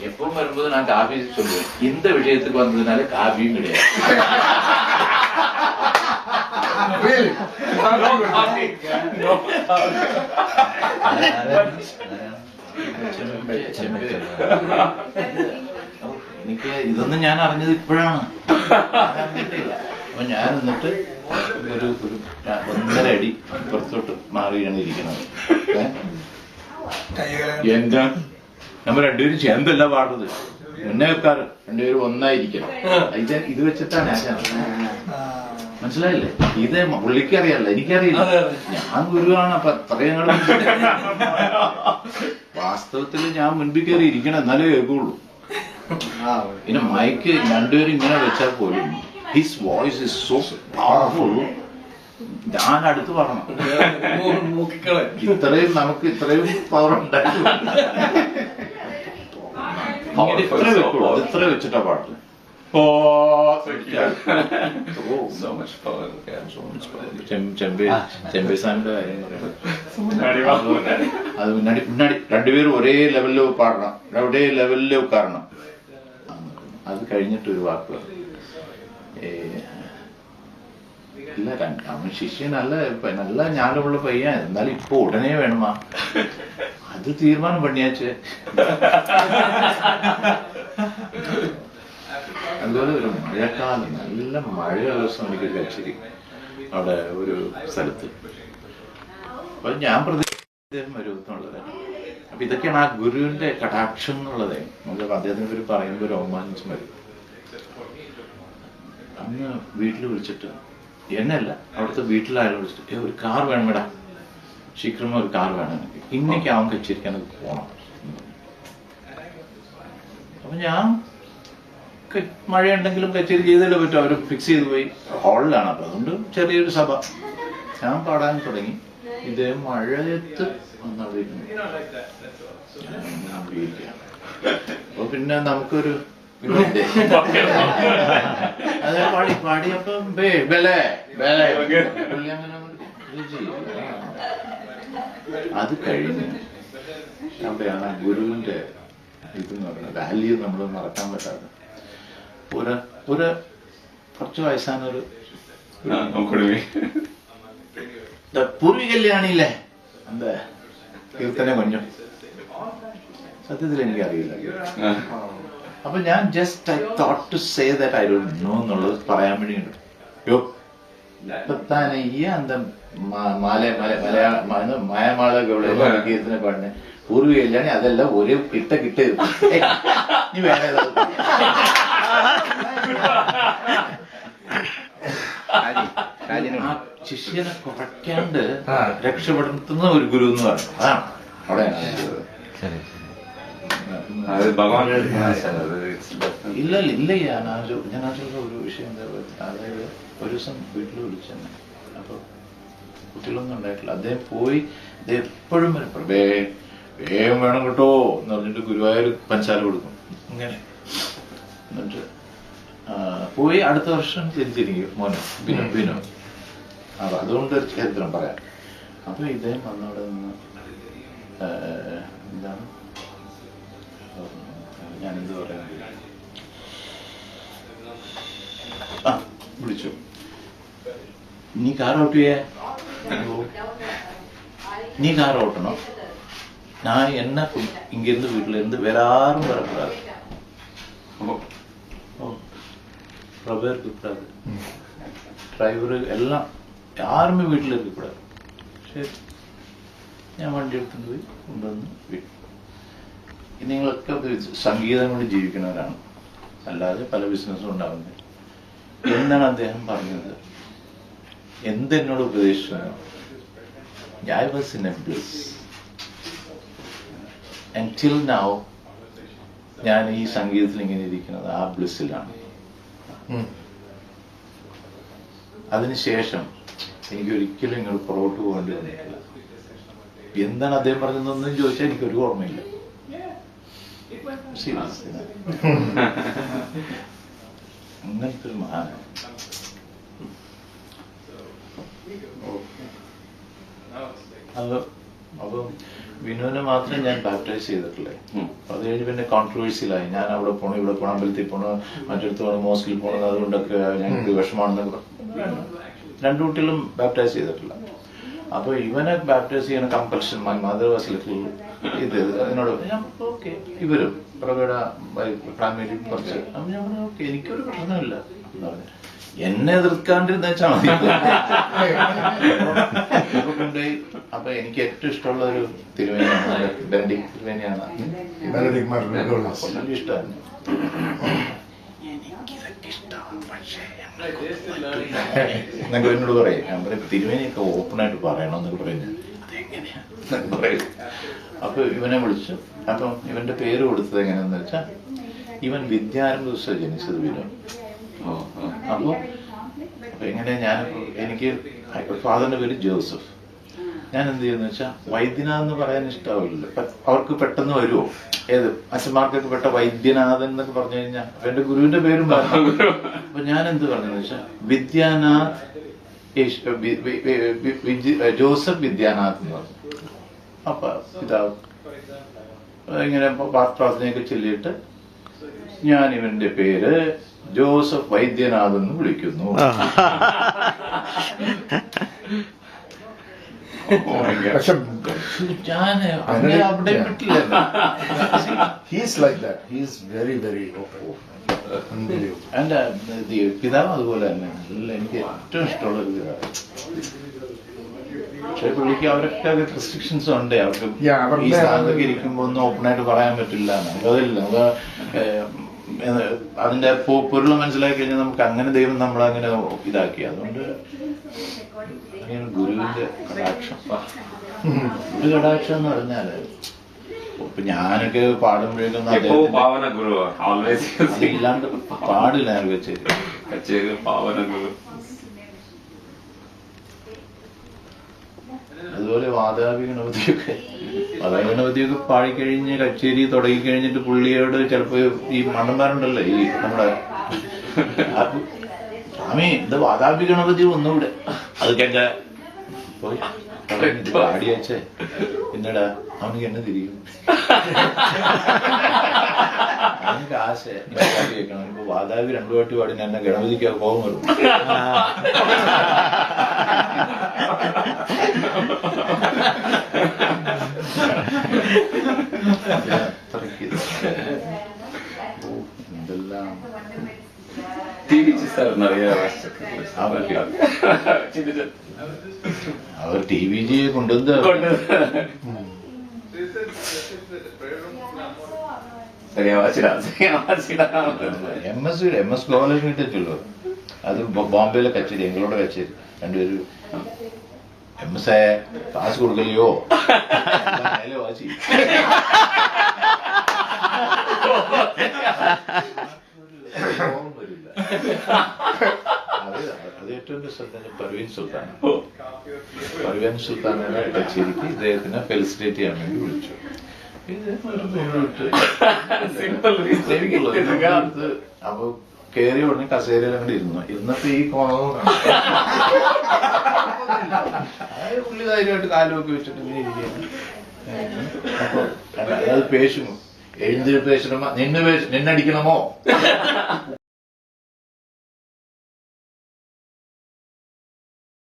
எப்பவும் வரும்போது நான் காஃபி சொல்லுவேன் இந்த விஷயத்துக்கு வந்ததுனால காஃபியும் கிடையாது എനിക്ക് ഇതൊന്നും ഞാൻ അറിഞ്ഞത് ഇപ്പോഴാണ് അറിഞ്ഞിട്ടില്ല. അപ്പൊ ഞാൻ എന്നിട്ട് ഒരു ഒരു ഒന്നര അടി പുറത്തോട്ട് മാറിയാണ് ഇരിക്കുന്നത് ഏ? നമ്മൾ രണ്ടുപേരും ചേർന്നല്ല പാടുന്നത്. മുന്നേ വെക്കാറ്. രണ്ടുപേരും ഒന്നായിരിക്കണം. ഇത് ഇത് വെച്ചിട്ടാണ് മനസ്സിലായില്ലേ? ഇത് പുള്ളിക്ക് അറിയാലോ എനിക്കറിയില്ല. ഞാൻ ഗുരുവാണ് അപ്പൊ അത്രയും വാസ്തവത്തിൽ ഞാൻ മുൻപിൽ കയറി ഇരിക്കണം എന്നാലേ കേൾക്കുള്ളൂ. പിന്നെ മൈക്ക് രണ്ടുപേരും ഇങ്ങനെ വെച്ചാൽ പോലും his voice is so powerful ഞാൻ അടുത്ത് പറഞ്ഞു ഇത്രയും നമുക്ക് ഇത്രയും പവർ ഉണ്ടായിരുന്നു ഇത്ര വെക്കുള്ളൂ അത് ഇത്ര വെച്ചിട്ടാ പാട്ട് അത് മുന്നാടി മുന്നാടി രണ്ടുപേരും ഒരേ ലെവലിൽ പാടണം. ഒരേ ലെവലിൽ ഉட்காരണം അത് കഴിഞ്ഞിട്ട് ഒരു വാക്ക്. ഏ, ഇല്ല രണ്ടാമൻ ശിഷ്യ നല്ല നല്ല ഞാനുള്ള പയ്യ എന്നാലും ഇപ്പൊ ഉടനെ വേണമാ അത് തീരുമാനം പണിയാച്ച്. അതുപോലെ ഒരു മഴക്കാലം നല്ല മഴ ദിവസം എനിക്ക് കച്ചേരി അവിടെ ഒരു സ്ഥലത്ത്. അപ്പൊ ഞാൻ പ്രതീക്ഷിച്ചത് ഒരു എന്നുള്ളത് അപ്പൊ ഇതൊക്കെയാണ് ആ ഗുരുവിന്റെ കടാക്ഷം എന്നുള്ളത് നമുക്ക് അദ്ദേഹത്തിന് ഒരു പറയുമ്പോൾ രോമാഞ്ചം വരും. അന്ന് വീട്ടിൽ വിളിച്ചിട്ട് എന്നല്ല അവിടുത്തെ വീട്ടിലായാലും വിളിച്ചിട്ട് ഒരു കാർ വേണം മേടാ ശീഘ്രം ഒരു കാർ വേണം ഇന്നേക്ക് അവൻ കച്ചിരിക്കാൻ പോണം. അപ്പൊ ഞാൻ മഴ മഴയുണ്ടെങ്കിലും കച്ചേരി ചെയ്തല്ലേ പറ്റും. അവർ ഫിക്സ് ചെയ്ത് പോയി. ഹാളിലാണ് അപ്പൊ അതുകൊണ്ട് ചെറിയൊരു സഭ. ഞാൻ പാടാൻ തുടങ്ങി. ഇതേ മഴയത്ത് വന്നിരുന്നു. അപ്പൊ പിന്നെ നമുക്കൊരു. അത് കഴിഞ്ഞ് അവിടെയാണ് ആ ഗുരുവിന്റെ ഇതെന്ന് പറയുന്നത്. വാല്യൂ നമ്മൾ മറക്കാൻ പറ്റാതെ. ഒരു ഒരു കുറച്ച് വയസ്സാനൊരു പൂർവി കല്യാണില്ലേ എന്താ? കീർത്തനെ കൊഞ്ഞു സത്യത്തിൽ എനിക്ക് അറിയില്ല അപ്പൊ ഞാൻ just I thought to say that I don't know എന്നുള്ളത് പറയാൻ വേണ്ടിയിട്ട് യോ പത്താന ഈ മായമാള പാടിനെ പൂർവികല്ലാണ് അതെല്ലാം ഒരു കിട്ട കിട്ട് നീ വേണേ ശിഷ്യനെ കുറയ്ക്കാണ്ട് രക്ഷപ്പെടുത്തുന്ന ഒരു ഗുരു എന്ന് പറഞ്ഞു. അതാണ് അവിടെ അത് ഭഗവാന്റെ ഇല്ല ഇല്ല ഞാൻ ഞാൻ ഒരു വിഷയം എന്താ അതായത് ഒരു ദിവസം വീട്ടിൽ വിളിച്ചെന്നെ അപ്പോൾ കുട്ടികളൊന്നും ഉണ്ടായിട്ടില്ല. അദ്ദേഹം പോയി അദ്ദേഹം എപ്പോഴും വരപ്പേ വേഗം വേണം കേട്ടോ എന്ന് പറഞ്ഞിട്ട് ഗുരുവായൂർ പഞ്ചാര കൊടുക്കും. ഇങ്ങനെ. എന്നിട്ട് പോയി അടുത്ത വർഷം തിരിച്ചിരിക്കും മോനെ. ബിനോ ബിനോ അപ്പൊ അതുകൊണ്ട് ചരിത്രം പറയാം. അപ്പൊ ഇദ്ദേഹം വന്നവിടെ നിന്ന് എന്താണ്? എന്താണ് ഞാനെന്ത് പറയാൻ ആ വിളിച്ചു നീ കാർ ഓട്ടിയേ நீ கார் ஓட்டணும் நான் என்ன கு- இங்கிருந்து வீட்டுல இருந்து வேற யாரும் வரக்கூடாது Oh. ஓ பிரபர் இருக்கக்கூடாது ഡ്രൈവർ എല്ലാം யாருமே വീട്ടിൽ இருக்கக்கூடாது ശരി ഞാൻ വണ്ടി എടുത്തുകൊണ്ട് പോയി കൊണ്ടുവന്ന് വീട്ടിൽ നിങ്ങളൊക്കെ സംഗീതം കൊണ്ട് ജീവിക്കുന്നവരാണ്. അല്ലാതെ പല ബിസിനസ്സും ഉണ്ടാവുന്നത് എന്നാണ് അദ്ദേഹം പറഞ്ഞത്? എന്തെന്നോട് ഉപദേശിച്ചു now, ഞാൻ ഈ സംഗീതത്തിൽ ഇങ്ങനെ ഇരിക്കുന്നത് ആ ബ്ലിസ്സിലാണ് അതിനുശേഷം എനിക്ക് ഒരിക്കലും ഇങ്ങോട്ട് പുറകോട്ട് പോകേണ്ടി വന്നിട്ടില്ല. എന്താണ് അദ്ദേഹം പറഞ്ഞതെന്നൊന്നും ചോദിച്ചാൽ എനിക്ക് ഒരു ഓർമ്മയില്ല. Serious. അങ്ങനത്തെ ഒരു മഹാനാണ് അത് അപ്പം വിനുവിനെ മാത്രം ഞാൻ ബാപ്റ്റൈസ് ചെയ്തിട്ടില്ലേ. അത് കഴിഞ്ഞ് പിന്നെ കോൺട്രവേഴ്സിയിലായി ഞാൻ അവിടെ പോണു ഇവിടെ പോണു അമ്പലത്തിൽ പോണു മറ്റടുത്ത് പോണു മോസ്കിൽ പോണു അതുകൊണ്ടൊക്കെ ഞങ്ങൾക്ക് വിഷമാണെന്നൊക്കെ പറഞ്ഞു. രണ്ടു കുട്ടികളും ബാപ്റ്റൈസ് ചെയ്തിട്ടില്ല അപ്പൊ ഇവനെ ബാപ്റ്റൈസ് ചെയ്യണ compulsion my mother was little ഇത് അതിനോട് ഞാൻ ഓക്കെ ഇവരും പ്രവീണ ഫാമിലി കുറച്ച്. അപ്പൊ ഞാൻ പറഞ്ഞു ഓക്കെ എനിക്കൊരു പ്രശ്നമില്ല. എന്ന് പറഞ്ഞു എന്നെ എതിർക്കാണ്ടിരുന്ന വെച്ചാൽ മതി. അപ്പൊ കൊണ്ടുപോയി അപ്പൊ എനിക്ക് ഏറ്റവും ഇഷ്ടമുള്ള ഒരു തിരുവേനിയാണ് ബെൻഡിങ് തിരുവേനിയാണ്. ഇഷ്ടമാണ് എന്നൊക്കെ എന്നോട് പറയും. ഞാൻ പറയും തിരുവേനിയൊക്കെ ഓപ്പൺ ആയിട്ട് പറയണം എന്നൊക്കെ പറഞ്ഞു അതെങ്ങനെയാ എന്നൊക്കെ പറയും അപ്പൊ ഇവനെ വിളിച്ചു. അപ്പം ഇവന്റെ പേര് കൊടുത്തത് എങ്ങനെയാന്ന് വെച്ചാൽ ഇവൻ വിദ്യാരംഭ ദിവസമാണ് ജനിച്ചത് വിനു ഓ ഓ അപ്പൊ അപ്പൊ എങ്ങനെ ഞാൻ എനിക്ക് ഫാദറിന്റെ പേര് ജോസഫ്. ഞാൻ എന്ത് ചെയ്യുന്ന വെച്ചാൽ വൈദ്യനാഥ് എന്ന് പറയാൻ ഇഷ്ടാവില്ല അവർക്ക് പെട്ടെന്ന് വരുമോ ഏത്? അച്ഛന്മാർക്കൊക്കെ പെട്ട വൈദ്യനാഥൻ എന്നൊക്കെ പറഞ്ഞു കഴിഞ്ഞാൽ എന്റെ ഗുരുവിന്റെ പേരും പറഞ്ഞു. അപ്പൊ ഞാൻ എന്ത് പറഞ്ഞെന്ന് വെച്ചാൽ വിദ്യാനാഥ് ജോസഫ് വിദ്യാനാഥ് എന്ന് പറഞ്ഞു. അപ്പൊ പിതാവ്. ഇങ്ങനെ പ്രാർത്ഥനയൊക്കെ ചൊല്ലിയിട്ട് ഞാൻ ഇവന്റെ പേര് ജോസഫ് വൈദ്യനാഥ് എന്ന് വിളിക്കുന്നു. ഞാൻ അവിടെ വിട്ടില്ല he's like that he's very very open എന്റെ ദി- പിതാവ് അതുപോലെ തന്നെയാണ്. എനിക്ക് ഏറ്റവും ഇഷ്ടമുള്ള ഒരു പിതാവ്. പക്ഷെ പുള്ളിക്ക് അവരൊക്കെ റെസ്ട്രിക്ഷൻസ് ഉണ്ട്. അവർക്ക് ഈ സ്ഥാനത്തൊക്കെ ഇരിക്കുമ്പോ ഒന്നും ഓപ്പൺ ആയിട്ട് പറയാൻ പറ്റില്ല. അതില്ല. ഏഹ്, അതിന്റെ പൊരുൾ മനസ്സിലാക്കി കഴിഞ്ഞാൽ നമുക്ക് അങ്ങനെ ദൈവം നമ്മളങ്ങനെ ഇതാക്കി. അതുകൊണ്ട് അങ്ങനെ ഗുരുവിന്റെ കടാക്ഷം. ഗുരു കടാക്ഷം എന്ന് പറഞ്ഞാൽ ഇപ്പൊ ഞാനൊക്കെ പാടുമ്പോഴേക്കും പാവന ഗുരു? പാടില്ല ഞാൻ കച്ചേരി പാവന ഗുരു. അതുപോലെ വാതാപി ഗണപതിയൊക്കെ വാതാപി ഗണപതിയൊക്കെ പാടിക്കഴിഞ്ഞ് കച്ചേരി തുടങ്ങി കഴിഞ്ഞിട്ട് പുള്ളിയോട് ചിലപ്പോ ഈ മണ്ണന്മാരുണ്ടല്ലോ ഈ നമ്മുടെ സ്വാമി ഇത് വാതാപി ഗണപതി ഒന്നുകൂടെ. അത് കേട്ട പോയി. പാടി വെച്ചേ. പിന്നടാ അവനിക്ക് എന്നെ തിരിയും. അവനക്ക് ആശ പാടി വെക്കണം ഇപ്പൊ വാതാവി രണ്ടു പാട്ട് പാടി എന്നെ ഗണപതിക്ക് കോപം വരും. എന്തെല്ലാം. ജീവിച്ച് അവർ ടി വി ജി കൊണ്ടുവന്ന M S M S Gopalakrishnan കിട്ടിയിട്ടുള്ളൂ. അത് ബോംബെയിലെ കച്ചേരി എങ്ങളോട് കച്ചേരി. രണ്ടുപേരും എം എസ് ആയ കാശ് കൊടുക്കലെയോ വാശി അത് ഏറ്റവും പർവീൻ സുൽത്താൻ പർവീൻ സുൽത്താനെ കച്ചേരിക്ക് ഇദ്ദേഹത്തിനെ ഫെലിസിറ്റേറ്റ് ചെയ്യാൻ വേണ്ടി വിളിച്ചു. അപ്പൊ കേറി ഉടനെ കസേരയിൽ അങ്ങോട്ട് ഇരുന്നു. ഇന്നത്തെ ഈ കോണവും പുള്ളി കാലുമൊക്കെ വെച്ചിട്ട് ഇങ്ങനെ അപ്പൊ പേശുന്നു എഴുന്നേറ്റ് പേശണമോ? നിന്ന് പേശ നിന്നടിക്കണമോ